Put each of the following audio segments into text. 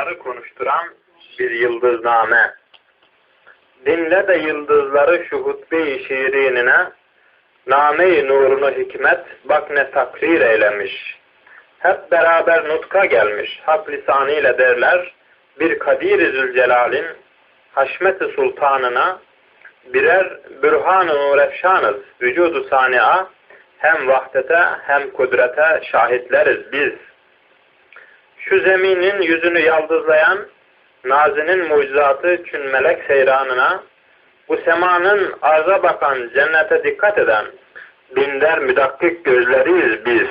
yıldızları konuşturan bir yıldızname. Dinle de yıldızları şu hutbe-i şiirinine, name-i nurunu hikmet bak ne takrir eylemiş. Hep beraber nutka gelmiş, hak lisanıyla derler, bir Kadir-i Zülcelal'in haşmet-i sultanına birer bürhan-ı nurefşanız vücudu sani'a hem vahdete hem kudrete şahitleriz biz. Şu zeminin yüzünü yaldızlayan nazinin mucizatı çün melek seyranına bu semanın arza bakan cennete dikkat eden binder müdakkik gözleriyiz biz.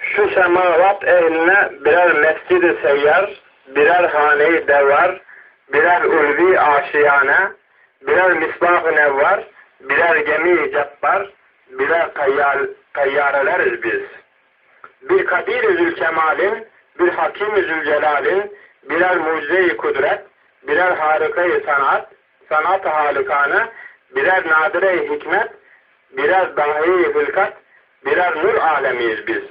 Şu semavat ehline birer mescid-i seyyar, birer hane-i devvar, birer ulvi aşiyane, birer misbah-ı nevvar, birer gemi-i cabbar, birer kayyar, kayyareleriz biz. Bir kadir-i zülkemalin, bir hakim-i zülcelalin, birer mucize-i kudret, birer harika-i sanat, sanat-ı halikane, birer nadire-i hikmet, birer dahi-i hılkat, birer nur alemiyiz biz.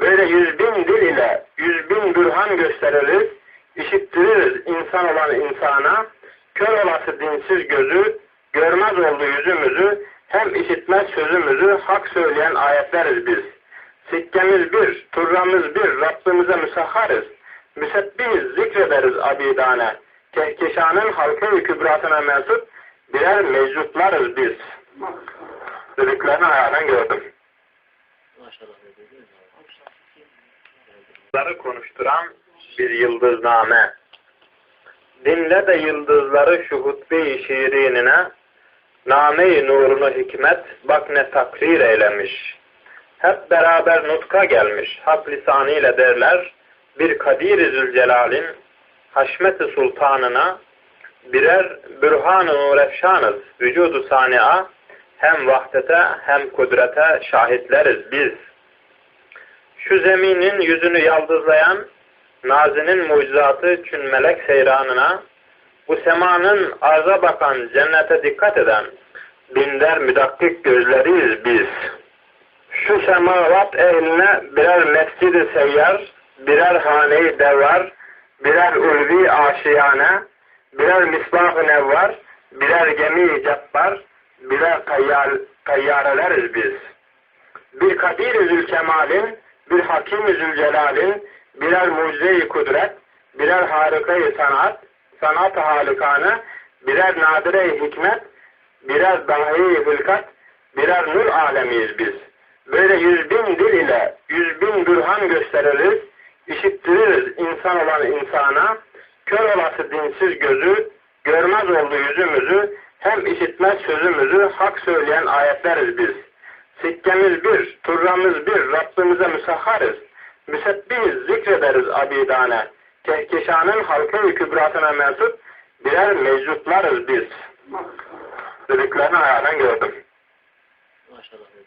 Böyle yüz bin dil ile yüz bin bürhan gösteririz, işittiririz insan olan insana, kör olası dinsiz gözü, görmez oldu yüzümüzü, hem işitmez sözümüzü, hak söyleyen ayetleriz biz. Sikkemiz bir, turramız bir, Rabbimize müsahharız. Müsebbihiz, zikrederiz abidane. Kehkeşanın halkı kübrasına mensup birer mecnutlarız biz. Dediklerini hayalen gördüm. Yıldızları konuşturan bir yıldızname. Dinle de yıldızları şu hutbe-i şiirinine, name-i nurunu hikmet bak ne takrir eylemiş. Hep beraber nutka gelmiş, hak lisanıyla derler, bir Kadir-i Zülcelal'in haşmet-i sultanına birer bürhan-ı nurefşanız vücudu sani'a hem vahdete hem kudrete şahitleriz biz. Şu zeminin yüzünü yaldızlayan nazinin mucizatı çün melek seyranına bu semanın arza bakan cennete dikkat eden binder müdakkik gözleriyiz biz. Şu semavat ehline birer mescid-i seyyar, birer hane-i devvar, birer ulvi aşiyane, birer misbah-ı nevvar, birer gemi-i cabbar, birer kayyar, kayyareleriz biz. Bir Kadir-i Zülkemal'in, bir Hakim-i Zülcelal'in, birer mucize-i kudret, birer harika-i sanat, sanat-ı halikane, birer nadire-i hikmet, birer dahi-i hılkat, birer nur alemiyiz biz. Böyle yüz bin dil ile yüz bin bürhan gösteririz, işittiririz insan olan insana, kör olası dinsiz gözü, görmez oldu yüzümüzü, hem işitmez sözümüzü, hak söyleyen ayetleriz biz. Sikkemiz bir, turramız bir, Rabbimize müsahharız. Müsebbihiz, zikrederiz abidane. Kehkeşanın halkı kübrasına mensup birer mecnutlarız biz. Dediklerini hayalen gördüm. Maşallah.